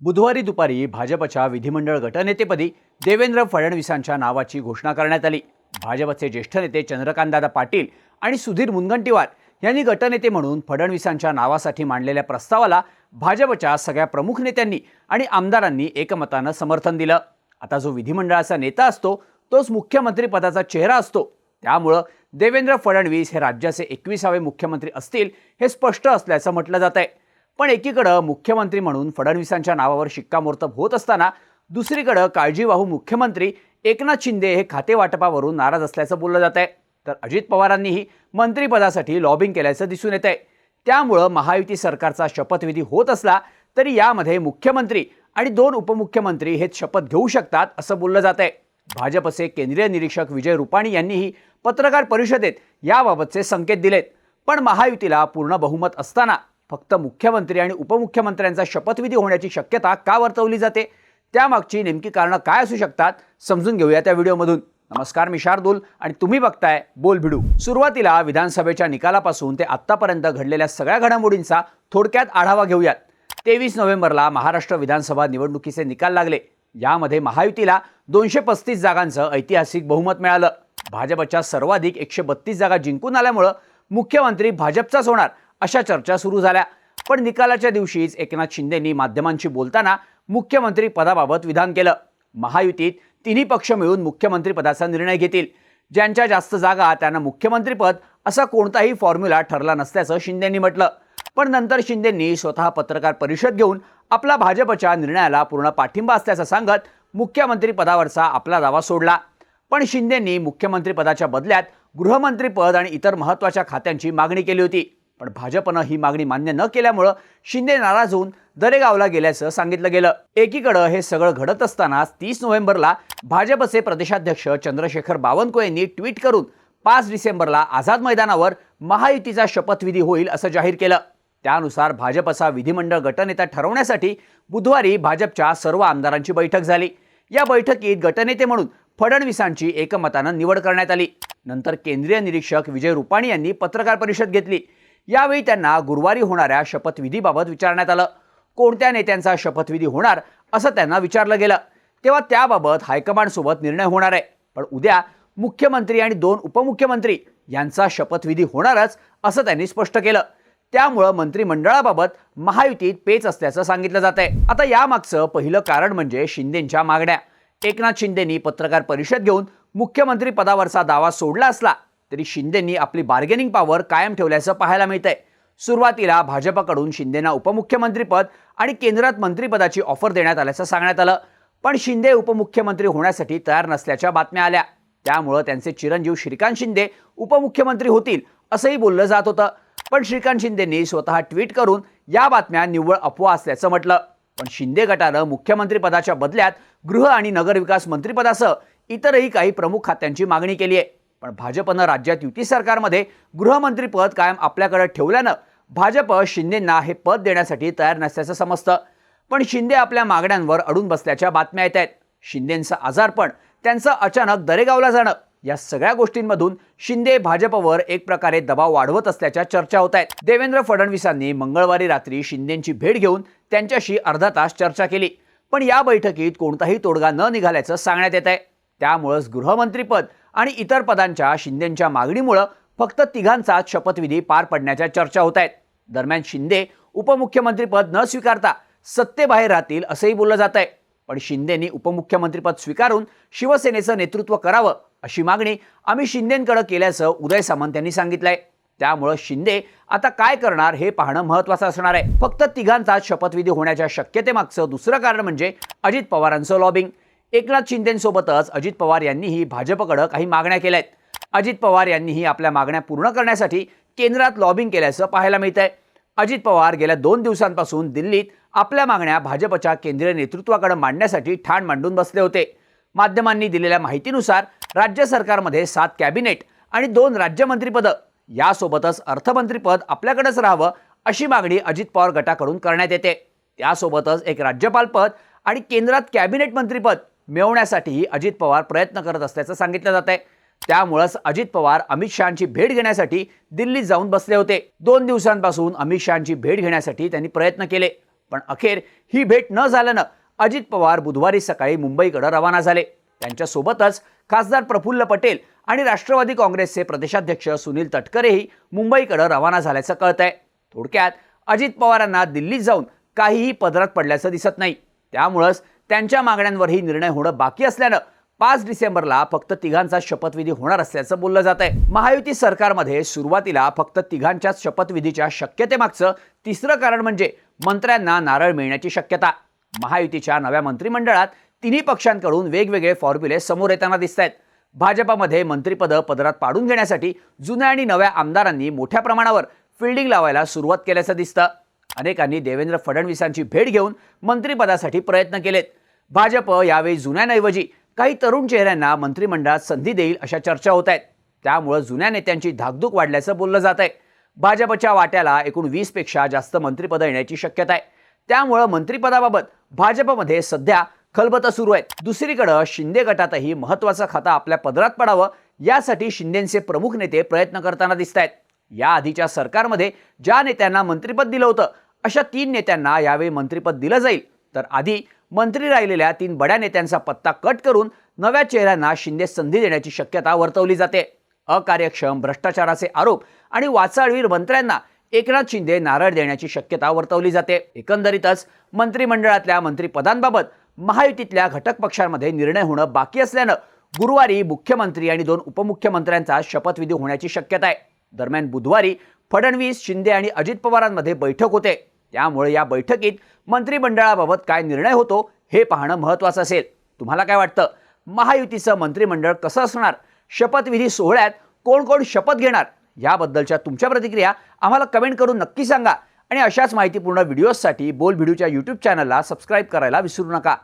बुधवारी दुपारी भाजपच्या विधिमंडळ गटनेतेपदी देवेंद्र फडणवीसांच्या नावाची घोषणा करण्यात आली. भाजपचे ज्येष्ठ नेते चंद्रकांतदादा पाटील आणि सुधीर मुनगंटीवार यांनी गटनेते म्हणून फडणवीसांच्या नावासाठी मांडलेल्या प्रस्तावाला भाजपच्या सगळ्या प्रमुख नेत्यांनी आणि आमदारांनी एकमतानं समर्थन दिलं. आता जो विधिमंडळाचा नेता असतो तोच मुख्यमंत्री पदाचा चेहरा असतो. त्यामुळं देवेंद्र फडणवीस हे राज्याचे एकविसावे मुख्यमंत्री असतील हे स्पष्ट असल्याचं म्हटलं जात आहे पण एकीकडं मुख्यमंत्री म्हणून फडणवीसांच्या नावावर शिक्कामोर्तब होत असताना दुसरीकडं काळजीवाहू मुख्यमंत्री एकनाथ शिंदे हे खाते वाटपावरून नाराज असल्याचं बोललं जात आहे तर अजित पवारांनीही मंत्रिपदासाठी लॉबिंग केल्याचं दिसून येत आहे त्यामुळं महायुती सरकारचा शपथविधी होत असला तरी यामध्ये मुख्यमंत्री आणि दोन उपमुख्यमंत्री हेच शपथ घेऊ शकतात असं बोललं जात आहे भाजपचे केंद्रीय निरीक्षक विजय रुपाणी यांनीही पत्रकार परिषदेत याबाबतचे संकेत दिलेत. पण महायुतीला पूर्ण बहुमत असताना फक्त मुख्यमंत्री आणि उपमुख्यमंत्र्यांचा शपथविधी होण्याची शक्यता का वर्तवली जाते? त्यामागची नेमकी कारणं काय असू शकतात? समजून घेऊया त्या व्हिडिओमधून. नमस्कार मी शार्दूल आणि तुम्ही बघताय बोल भिडू. सुरुवातीला विधानसभेच्या निकालापासून ते आत्तापर्यंत घडलेल्या सगळ्या घडामोडींचा थोडक्यात आढावा घेऊयात. तेवीस नोव्हेंबरला महाराष्ट्र विधानसभा निवडणुकीचे निकाल लागले. यामध्ये महायुतीला दोनशे पस्तीस जागांचं ऐतिहासिक बहुमत मिळालं. भाजपच्या सर्वाधिक एकशे बत्तीस जागा जिंकून आल्यामुळं मुख्यमंत्री भाजपचाच होणार. अशा चर्चा सुरू झाल्या. पण निकालाच्या दिवशीच एकनाथ शिंदेंनी माध्यमांशी बोलताना मुख्यमंत्री पदाबाबत विधान केलं. महायुतीत तिन्ही पक्ष मिळून मुख्यमंत्रीपदाचा निर्णय घेतील. ज्यांच्या जास्त जागा त्यांना मुख्यमंत्रीपद असा कोणताही फॉर्म्युला ठरला नसल्याचं शिंदेंनी म्हटलं. पण नंतर शिंदेंनी स्वतः पत्रकार परिषद घेऊन आपला भाजपच्या निर्णयाला पूर्ण पाठिंबा असल्याचं सांगत मुख्यमंत्रीपदावरचा आपला दावा सोडला. पण शिंदेंनी मुख्यमंत्रीपदाच्या बदल्यात गृहमंत्रीपद आणि इतर महत्त्वाच्या खात्यांची मागणी केली होती. पण भाजपनं ही मागणी मान्य न केल्यामुळं शिंदे नाराज होऊन दरेगावला गेल्याचं सांगितलं गेलं. एकीकडं हे सगळं घडत असतानाच तीस नोव्हेंबरला भाजपचे प्रदेशाध्यक्ष चंद्रशेखर बावनकुळे यांनी ट्विट करून पाच डिसेंबरला आझाद मैदानावर महायुतीचा शपथविधी होईल असं जाहीर केलं. त्यानुसार भाजपचा विधिमंडळ गटनेता ठरवण्यासाठी बुधवारी भाजपच्या सर्व आमदारांची बैठक झाली. या बैठकीत गटनेते म्हणून फडणवीसांची एकमतानं निवड करण्यात आली. नंतर केंद्रीय निरीक्षक विजय रुपाणी यांनी पत्रकार परिषद घेतली. यावेळी त्यांना गुरुवारी होणाऱ्या शपथविधीबाबत विचारण्यात आलं. कोणत्या नेत्यांचा शपथविधी होणार असं त्यांना विचारलं गेलं. तेव्हा त्याबाबत हायकमांडसोबत निर्णय होणार आहे. पण उद्या मुख्यमंत्री आणि दोन उपमुख्यमंत्री यांचा शपथविधी होणारच असं त्यांनी स्पष्ट केलं. त्यामुळं मंत्रिमंडळाबाबत महायुतीत पेच असल्याचं सांगितलं जात आहे आता यामागचं पहिलं कारण म्हणजे शिंदेंच्या मागण्या. एकनाथ शिंदेंनी पत्रकार परिषद घेऊन मुख्यमंत्री पदावरचा दावा सोडला असला तरी शिंदेंनी आपली बार्गेनिंग पॉवर कायम ठेवल्याचं पाहायला मिळतंय. सुरुवातीला भाजपकडून शिंदेना उपमुख्यमंत्रीपद आणि केंद्रात मंत्रिपदाची ऑफर देण्यात आल्याचं सांगण्यात आलं. पण शिंदे उपमुख्यमंत्री होण्यासाठी तयार नसल्याच्या बातम्या आल्या. त्यामुळं त्यांचे चिरंजीव श्रीकांत शिंदे उपमुख्यमंत्री होतील असंही बोललं जात होतं. पण श्रीकांत शिंदेंनी स्वतः ट्विट करून या बातम्या निव्वळ अफवा असल्याचं म्हटलं. पण शिंदे गटानं मुख्यमंत्रीपदाच्या बदल्यात गृह आणि नगरविकास मंत्रिपदासह इतरही काही प्रमुख खात्यांची मागणी केली आहे पण भाजपनं राज्यात युती सरकारमध्ये गृहमंत्रीपद कायम आपल्याकडे ठेवल्यानं भाजप शिंदेंना हे पद देण्यासाठी तयार नसल्याचं समजतं. पण शिंदे आपल्या मागण्यांवर अडून बसल्याच्या बातम्या येत आहेत. शिंदेंचं आजारपण त्यांचं अचानक दरेगावला जाणं या सगळ्या गोष्टींमधून शिंदे भाजपवर एक प्रकारे दबाव वाढवत असल्याच्या चर्चा होत आहेत. देवेंद्र फडणवीसांनी मंगळवारी रात्री शिंदेंची भेट घेऊन त्यांच्याशी अर्धा तास चर्चा केली. पण या बैठकीत कोणताही तोडगा न निघाल्याचं सांगण्यात येत आहे. त्यामुळंच गृहमंत्रीपद आणि इतर पदांच्या शिंदेंच्या मागणीमुळं फक्त तिघांचाच शपथविधी पार पडण्याच्या चर्चा होत आहेत. दरम्यान शिंदे उपमुख्यमंत्रीपद न स्वीकारता सत्तेबाहेर राहतील असंही बोललं जात आहे पण शिंदेनी उपमुख्यमंत्रीपद स्वीकारून शिवसेनेचं नेतृत्व करावं अशी मागणी आम्ही शिंदेंकडे केल्याचं उदय सामंत यांनी सांगितलंय. त्यामुळं शिंदे आता काय करणार हे पाहणं महत्त्वाचं असणार आहे. फक्त तिघांचाच शपथविधी होण्याच्या शक्यतेमागचं दुसरं कारण म्हणजे अजित पवारांचं लॉबिंग एकनाथ शिंदेसोबतच अजित पवार यांनीही भाजपकडं काही मागण्या केल्या आहेत अजित पवार यांनीही आपल्या मागण्या पूर्ण करण्यासाठी केंद्रात लॉबिंग केल्याचं पाहायला मिळत आहे अजित पवार गेल्या दोन दिवसांपासून दिल्लीत आपल्या मागण्या भाजपच्या केंद्रीय नेतृत्वाकडे मांडण्यासाठी ठाण मांडून बसले होते. माध्यमांनी दिलेल्या माहितीनुसार राज्य सरकारमध्ये सात कॅबिनेट आणि दोन राज्यमंत्रीपदं. यासोबतच अर्थमंत्रीपद आपल्याकडेच राहावं अशी मागणी अजित पवार गटाकडून करण्यात येते. त्यासोबतच एक राज्यपालपद आणि केंद्रात कॅबिनेट मंत्रीपद. मिळवण्यासाठीही अजित पवार प्रयत्न करत असल्याचं सांगितलं जात आहे त्यामुळंच अजित पवार अमित शहाची भेट घेण्यासाठी दिल्लीत जाऊन बसले होते. दोन दिवसांपासून अमित शहाची भेट घेण्यासाठी त्यांनी प्रयत्न केले. पण अखेर ही भेट न झाल्यानं अजित पवार बुधवारी सकाळी मुंबईकडे रवाना झाले. त्यांच्यासोबतच खासदार प्रफुल्ल पटेल आणि राष्ट्रवादी काँग्रेसचे प्रदेशाध्यक्ष सुनील तटकरेही मुंबईकडे रवाना झाल्याचं कळत आहे थोडक्यात अजित पवारांना दिल्लीत जाऊन काहीही पदरात पडल्याचं दिसत नाही. त्यामुळंच त्यांच्या मागण्यांवरही निर्णय होणं बाकी असल्यानं पाच डिसेंबरला फक्त तिघांचा शपथविधी होणार असल्याचं बोललं जात आहे. महायुती सरकारमध्ये सुरुवातीला फक्त तिघांच्याच शपथविधीच्या शक्यतेमागचं तिसरं कारण म्हणजे मंत्र्यांना नारळ मिळण्याची शक्यता. महायुतीच्या नव्या मंत्रिमंडळात तिन्ही पक्षांकडून वेगवेगळे फॉर्म्युले समोर येताना दिसत आहेत. भाजपामध्ये मंत्रिपदं पदरात पाडून घेण्यासाठी जुन्या आणि नव्या आमदारांनी मोठ्या प्रमाणावर फिल्डिंग लावायला सुरुवात केल्याचं दिसतं. अनेकांनी देवेंद्र फडणवीसांची भेट घेऊन मंत्रिपदासाठी प्रयत्न केलेत. भाजप यावेळी जुन्यांऐवजी काही तरुण चेहऱ्यांना मंत्रिमंडळात संधी देईल अशा चर्चा होत आहेत. त्यामुळं जुन्या नेत्यांची धाकधूक वाढल्याचं बोललं जात आहे. भाजपच्या वाट्याला एकूण वीसपेक्षा जास्त मंत्रिपदं येण्याची शक्यता आहे. त्यामुळं मंत्रिपदाबाबत भाजपमध्ये सध्या खलबतं सुरू आहेत. दुसरीकडं शिंदे गटातही महत्त्वाचं खातं आपल्या पदरात पडावं यासाठी शिंदेचे प्रमुख नेते प्रयत्न करताना दिसत आहेत या आधीच्या सरकारमध्ये ज्या नेत्यांना मंत्रिपद दिलं होतं अशा तीन नेत्यांना यावेळी मंत्रिपद दिलं जाईल. तर आधी मंत्री राहिलेल्या तीन बड्या नेत्यांचा पत्ता कट करून नव्या चेहऱ्यांना शिंदे संधी देण्याची शक्यता वर्तवली जाते. अकार्यक्षम भ्रष्टाचाराचे आरोप आणि वाचाळवीर मंत्र्यांना एकनाथ शिंदे नारळ देण्याची शक्यता वर्तवली जाते. एकंदरीतच मंत्रिमंडळातल्या मंत्रिपदांबाबत महायुतीतल्या घटक पक्षांमध्ये निर्णय होणं बाकी असल्यानं गुरुवारी मुख्यमंत्री आणि दोन उपमुख्यमंत्र्यांचा शपथविधी होण्याची शक्यता आहे. दरम्यान बुधवारी फडणवीस शिंदे आणि अजित पवारांमध्ये बैठक होते. त्यामुळे या बैठकीत मंत्रिमंडळाबाबत काय निर्णय होतो हे पाहणं महत्त्वाचं असेल. तुम्हाला काय वाटतं? महायुतीचं मंत्रिमंडळ कसं असणार? शपथविधी सोहळ्यात कोण कोण शपथ घेणार? याबद्दलच्या तुमच्या प्रतिक्रिया आम्हाला कमेंट करून नक्की सांगा. आणि अशाच माहितीपूर्ण व्हिडिओजसाठी बोल व्हिडिओच्या यूट्यूब चॅनलला सबस्क्राईब करायला विसरू नका.